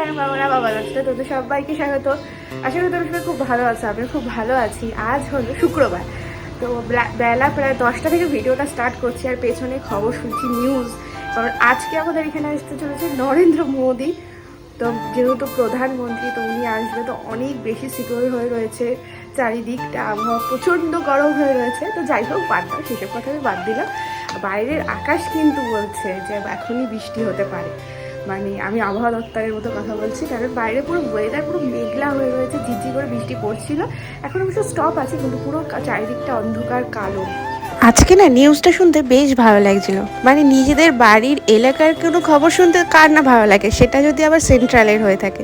Channel বাবা বাবা লাগছে তোদের সবাইকে স্বাগত। আশা করি তোমরা সবাই খুব ভালো আছো আমি খুব ভালো আছি। আজ হলো শুক্রবার। তো বেলা প্রায় দশটা থেকে ভিডিওটা স্টার্ট করছি আর পেছনে খবর শুনছি নিউজ কারণ আজকে আমাদের এখানে আসতে চলেছে নরেন্দ্র মোদী। তো যেহেতু প্রধানমন্ত্রী, তো উনি আসবে, তো অনেক বেশি সিকিউর হয়ে রয়েছে। চারিদিকটা আবহাওয়া প্রচণ্ড গরম হয়ে রয়েছে। তো যাই হোক, বাদ দাও, সেসব কথা আমি বাদ দিলাম। বাইরের আকাশ কিন্তু বলছে যে এখনই বৃষ্টি হতে পারে। মানে আমি আবহাওয়া দপ্তরের মতো কথা বলছি, কারণ বাইরে পুরো ওয়েদার পুরো মেঘলা হয়ে রয়েছে ঝিঝি করে বৃষ্টি পড়ছিল। এখন অবশ্য স্টপ আছে, কিন্তু পুরো চারিদিকটা অন্ধকার, কালো। আজকে না নিউজটা শুনতে বেশ ভালো লাগছিল। মানে নিজেদের বাড়ির এলাকার কোনো খবর শুনতে কার না ভালো লাগে, সেটা যদি আবার সেন্ট্রালের হয়ে থাকে।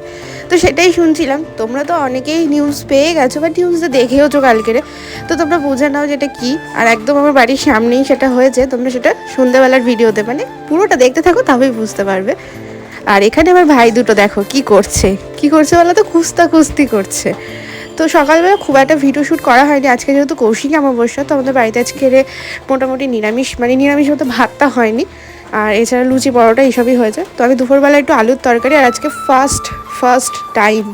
তো সেটাই শুনছিলাম। তোমরা তো অনেকেই নিউজ পেয়ে গেছো বা নিউজটা দেখেওছো কালকেরে তো তোমরা বুঝে নাও যেটা কি। আর একদম আমার বাড়ির সামনেই সেটা হয়েছে, তোমরা সেটা সন্ধ্যেবেলার ভিডিওতে মানে পুরোটা দেখতে থাকো তবেই বুঝতে পারবে। আর এখানে আমার ভাই দুটো দেখো কি করছে। কি করছে বলো তো? খুস্তা খুস্তি করছে। তো সকালবেলা খুব একটা ভিডিও শ্যুট করা হয়নি। আজকে যেহেতু কৌশিক অমাবস্যা, তো আমাদের বাড়িতে আজকে মোটামুটি নিরামিষ মানে নিরামিষ মতো ভাতটা হয়নি। আর এছাড়া লুচি, পরোটা এইসবই হয়েছে। তো আমি দুপুরবেলা একটু আলুর তরকারি আর আজকে ফার্স্ট ফার্স্ট টাইম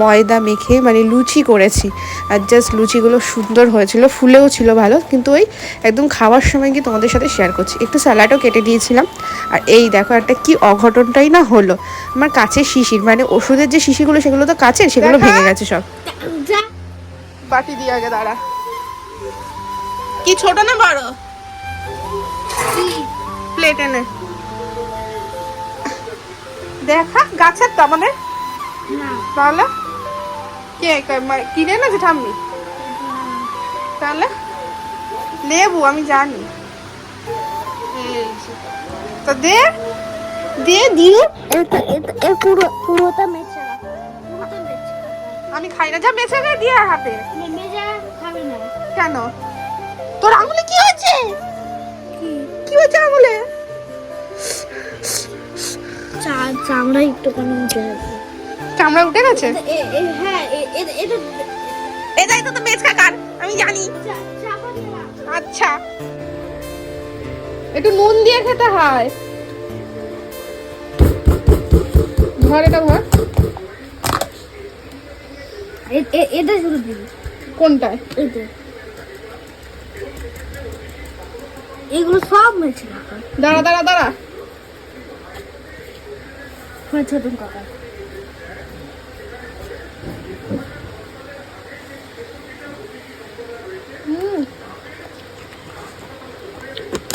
ময়দা মেখে মানে লুচি করেছি। আর জাস্ট লুচিগুলো সুন্দর হয়েছিল, ফুলেও ছিল ভালো। কিন্তু ওই একদম খাওয়ার সময় গিয়ে তোমাদের সাথে শেয়ার করছি। একটু স্যালাডও কেটে দিয়েছিলাম। আর এই দেখো একটা কি অঘটনটাই না হলো। আমার কাছের শিশির মানে ওষুধের যে শিশিগুলো সেগুলো তো কাছে সেগুলো ভেঙে গেছে সব। বাটি দিয়ে আগে দাঁড়া। কি ছোট না বড়? প্লেট এনে। দেখা গাছের তো আমাদের। তাহলে? কে কিনে না যে ঠাম্মি তাহলে? লেবু আমি জানি। তো দে দিয়ে দিয়ে পুরো পুরোটা মেচা পুরোটা আমি খাই না, যা বেঁচে গে দিয়ে হাতে। কেন? তোর আঙুলে কি হয়েছে? কি হয়েছে আঙুলে? চামড়া একটুখানি উঠে আছে চামড়া উঠে গেছে হ্যাঁ এটা এটাই তো তো মেচকা কার আমি জানি। আচ্ছা। একটু নুন দিয়ে খেতে হয়। ধর এটা ধর। এটা শুরু দিবি। কোনটায় এইটা এগুলো সব মেছে দাঁড়া দাঁড়া দাঁড়া। ছোট কাকা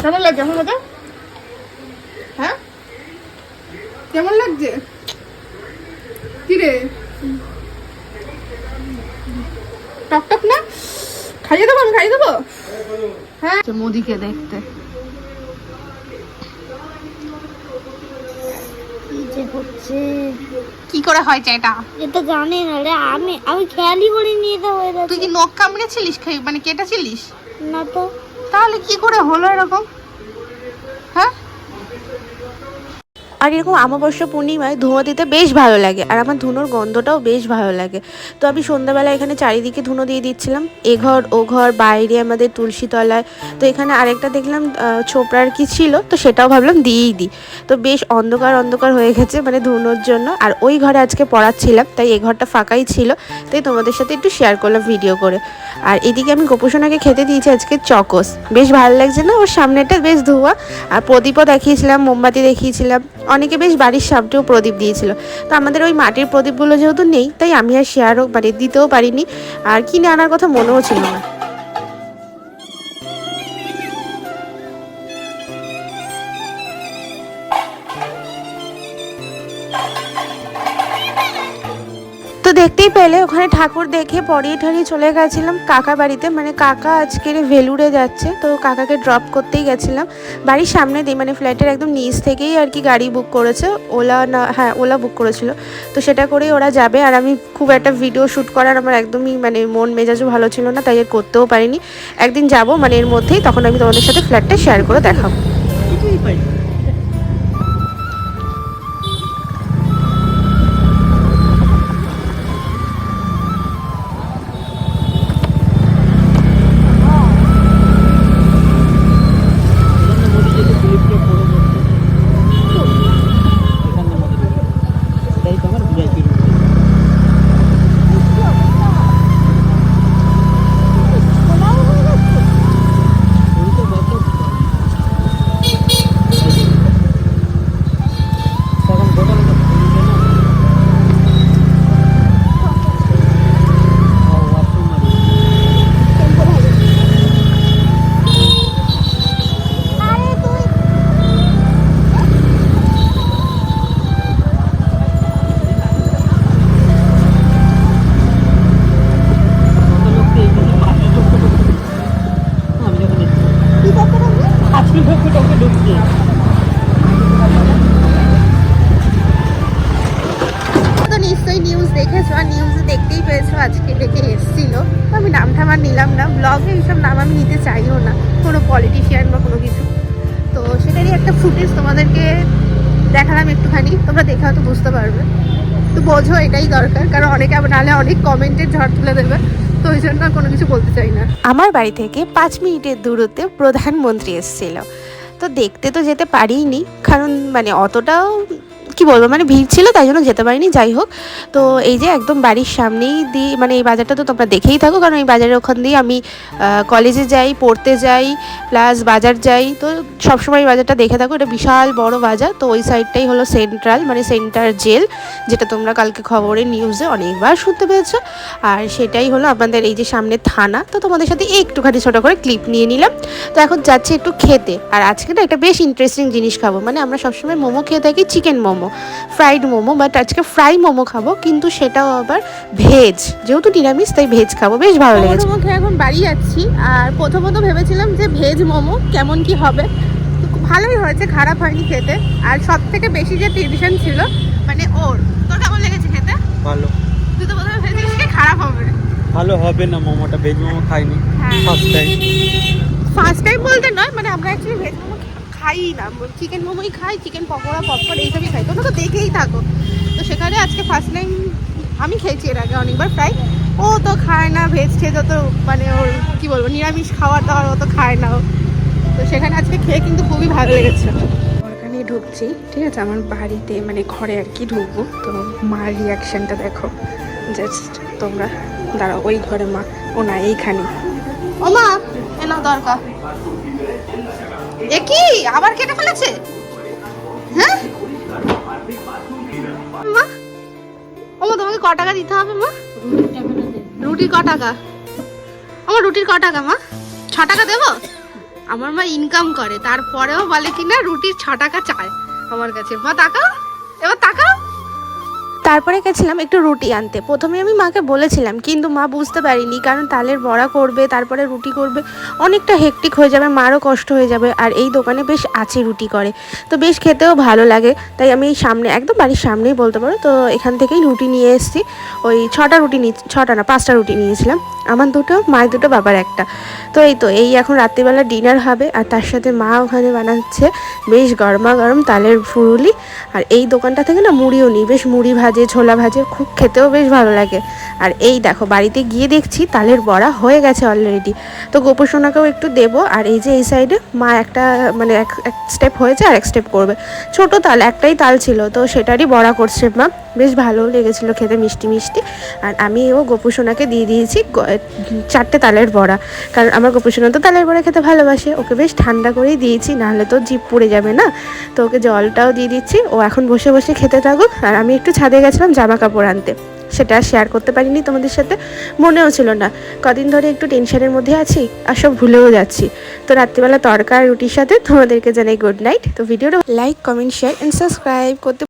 কেমন লাগছে? এখন হ্যাঁ? কেমন লাগছে? কি রে টক টক না? খাইয়ে দেবো আমি খাইয়ে দেবো? হ্যাঁ। মোদিকে দেখতে। হচ্ছে? কি করে হয়েছে এটা? এটা জানি না রে আমি আমি খেয়ালই করিনি এটা হয়ে তুই কি নখ কামড়েছিলিস? খাই মানে কেটেছিলিস? না তো। তাহলে কি করে হলো এরকম হ্যাঁ আর এরকম অমাবস্যা পূর্ণিমায় ধুঁয়ো দিতে বেশ ভালো লাগে, আর আমার ধুনোর গন্ধটাও বেশ ভালো লাগে। তো আমি সন্ধ্যাবেলা এখানে চারিদিকে ধুনো দিয়ে দিচ্ছিলাম, এ ঘর, ও ঘর, বাইরে আমাদের তুলসী তলায়। তো এখানে আরেকটা দেখলাম ছোপড়ার কি ছিল, তো সেটাও ভাবলাম দিয়েই দিই। তো বেশ অন্ধকার অন্ধকার হয়ে গেছে মানে ধুনোর জন্য, আর ওই ঘরে আজকে পড়াচ্ছিলাম, তাই এ ঘরটা ফাঁকাই ছিল, তাই তোমাদের সাথে একটু শেয়ার করলাম ভিডিও করে। আর এদিকে আমি গোপোষণাকে খেতে দিয়েছি আজকে চকস। বেশ ভালো লাগছে না? ওর সামনেটা বেশ ধোয়া, আর প্রদীপও দেখিয়েছিলাম, মোমবাতি দেখিয়েছিলাম। অনেকে বেশ বাড়ির সামনেও প্রদীপ দিয়েছিল। তো আমাদের ওই মাটির প্রদীপগুলো যেহেতু নেই, তাই আমি আর শেয়ারও বাড়ি দিতেও পারিনি। আর কিনে আনার কথা মনেও ছিল না। দেখতেই পেলে, ওখানে ঠাকুর দেখে পরিয়ে ঠারিয়ে চলে গেছিলাম। কাকা বাড়িতে মানে কাকা আজকের ভেলুরে যাচ্ছে, তো কাকাকে ড্রপ করতেই গেছিলাম। বাড়ির সামনে দিয়ে মানে ফ্ল্যাটের একদম নিচ থেকেই আর কি গাড়ি বুক করেছে। ওলা না হ্যাঁ ওলা বুক করেছিল। তো সেটা করেই ওরা যাবে, আর আমি খুব একটা ভিডিও শ্যুট করার আমার একদমই মানে মন, মেজাজও ভালো ছিল না, তাই করতেও পারিনি। একদিন যাব মানে এর মধ্যেই, তখন আমি তোমাদের সাথে ফ্ল্যাটটা শেয়ার করে দেখাবো। নাকি তো নিশ্চয়ই নিউজ দেখেছ, আর নিউজে দেখতেই পেয়েছ, আজকে ডেকে এসেছিল। আমি নাম ঠামার নিলাম না ব্লগে এইসব নাম আমি নিতে চাইও না, কোনো পলিটিশিয়ান বা কোনো কিছু। তো সেটারই একটা ফুটেজ তোমাদেরকে দেখালাম একটুখানি, তোমরা দেখে হয়তো বুঝতে পারবে। তো বোঝো, এটাই দরকার, কারণ অনেকে আবার নাহলে অনেক কমেন্টের ঝড় তুলে দেবে, তো ওই জন্য কোনো কিছু বলতে চাই না। আমার বাড়ি থেকে পাঁচ মিনিটের দূরত্বে প্রধানমন্ত্রী এসেছিল। তো দেখতে তো যেতে পারিনি। কারণ মানে অতটাও কি বলব মানে ভিড় ছিল, তাই জন্য যেতে পারিনি, যাই হোক। তো এই যে একদম বাড়ির সামনেই দিয়ে মানে এই বাজারটা তো তোমরা দেখেই থাকো, কারণ এই বাজারের ওখান দিয়ে আমি কলেজে যাই, পড়তে যাই প্লাস বাজার যাই, তো সবসময় এই বাজারটা দেখে থাকো, এটা বিশাল বড় বাজার। তো ওই সাইডটাই হলো সেন্ট্রাল মানে সেন্টার জেল যেটা তোমরা কালকে খবরে নিউজে অনেকবার শুনতে পেয়েছ। আর সেটাই হলো আমাদের এই যে সামনে থানা, তো তোমাদের সাথে একটুখানি ছোটো করে ক্লিপ নিয়ে নিলাম। তো এখন যাচ্ছি একটু খেতে, আর আজকে না একটা বেশ ইন্টারেস্টিং জিনিস খাব মানে আমরা সবসময় মোমো খেয়ে থাকি chicken momo. Fried momo but আজকে ফ্রাই মোমো খাব কিন্তু সেটাও আবার ভেজ যেহেতু নিরামিষ তাই ভেজ খাব। বেশ ভালো লেগেছে। মোমো এখন বাড়ি যাচ্ছি আর প্রথমত ভেবেছিলাম যে ভেজ মোমো কেমন কি হবে। ভালোই হয়েছে খারাপ হয়নি খেতে। আর সব থেকে বেশি যে টেনশন ছিল মানে ওর। তোর কেমন লেগেছে খেতে? ভালো। তুই তো প্রথমে ভেবেছিলিস কি খারাপ হবে। ভালো হবে না মোমোটা ভেজ মোমো খাইনি। হ্যাঁ। ফার্স্ট টাইম ফার্স্ট টাইম বলতে নয় মানে আমরা অ্যাকচুয়ালি ভেজ মোমো খাই না, চিকেন মোমোই খাই, চিকেন পকোড়া পপকর্ন এইসবই খাই। তোমরা তো দেখেই থাকো। তো সেখানে আজকে ফার্স্ট টাইম আমি খেয়েছি এর আগে অনেকবার ফ্রাই ও তো খায় না ভেজ খেয়ে যত মানে ওর কি বলব, নিরামিষ খাওয়ার দাওয়ার ও তো খায় না। তো সেখানে আজকে খেয়ে কিন্তু খুবই ভালো লেগেছে। ওখানে ঢুকছি, ঠিক আছে? আমার বাড়িতে মানে ঘরে আর কি ঢুকবো? তো মার রিয়াকশানটা দেখো। জাস্ট তোমরা দাঁড়াও, ওই ঘরে মা, ও না, এইখানে। ও মা এনা দরকার। এ আবার কেটে ফেলেছে? হ্যাঁ? মা ও মা তোমাকে ক টাকা দিতে হবে, মা? রুটি ক টাকা? আমার রুটির ক টাকা, মা? ছ টাকা দেবো? আমার মা ইনকাম করে, তারপরেও বলে কি না রুটির ছ টাকা চায় আমার কাছে। মা তাকা এবার তাকাও। তারপরে গেছিলাম একটু রুটি আনতে। প্রথমে আমি মাকে বলেছিলাম, কিন্তু মা বুঝতে পারিনি, কারণ তালের বড়া করবে, তারপরে রুটি করবে, অনেকটা হেকটিক হয়ে যাবে, মারও কষ্ট হয়ে যাবে, আর এই দোকানে বেশ আছে রুটি করে। তো বেশ খেতেও ভালো লাগে, তাই আমি সামনে, একদম বাড়ির সামনেই বলতে পারো, তো এখান থেকেই রুটি নিয়ে এসেছি। ওই ছটা রুটি নিয়ে, ছটা না, পাঁচটা রুটি নিয়েছিলাম। আমার দুটো, মায়ের দুটো, বাবার একটা। তো এই তো, এই এখন রাত্রিবেলা ডিনার হবে আর তার সাথে মা ওখানে বানাচ্ছে বেশ গরমা গরম তালের ফুরুলি আর এই দোকানটা থেকে না মুড়িও নিই, বেশ মুড়ি ভাজে, ছোলা ভাজে, খুব খেতেও বেশ ভালো লাগে। আর এই দেখো, বাড়িতে গিয়ে দেখছি তালের বড়া হয়ে গেছে অলরেডি তো গোপসোনাকেও একটু দেবো আর এই যে এই সাইডে মা একটা মানে এক এক স্টেপ হয়েছে আর এক স্টেপ করবে। ছোট তাল, একটাই তাল ছিল, তো সেটারই বড়া করছে মা। বেশ ভালো লেগেছিলো খেতে, মিষ্টি মিষ্টি। আর আমি ও গোপুসোনাকে দিয়ে দিয়েছি চারটে তালের বড়া। কারণ আমার গোপুসোনা তো তালের বড়া খেতে ভালোবাসে। ওকে বেশ ঠান্ডা করেই দিয়েছি, নাহলে তো জিপ পুড়ে যাবে না। তো ওকে জলটাও দিয়ে দিচ্ছি, ও এখন বসে বসে খেতে থাকুক। আর আমি একটু ছাদে গেছিলাম জামা কাপড় আনতে। সেটা শেয়ার করতে পারিনি তোমাদের সাথে, মনেও ছিল না। কদিন ধরে একটু টেনশনের মধ্যে আছি, আর সব ভুলেও যাচ্ছি। তো রাত্রিবেলা তরকা আর রুটির সাথে তোমাদেরকে জানাই গুড নাইট তো ভিডিওটা like comment share and subscribe করতে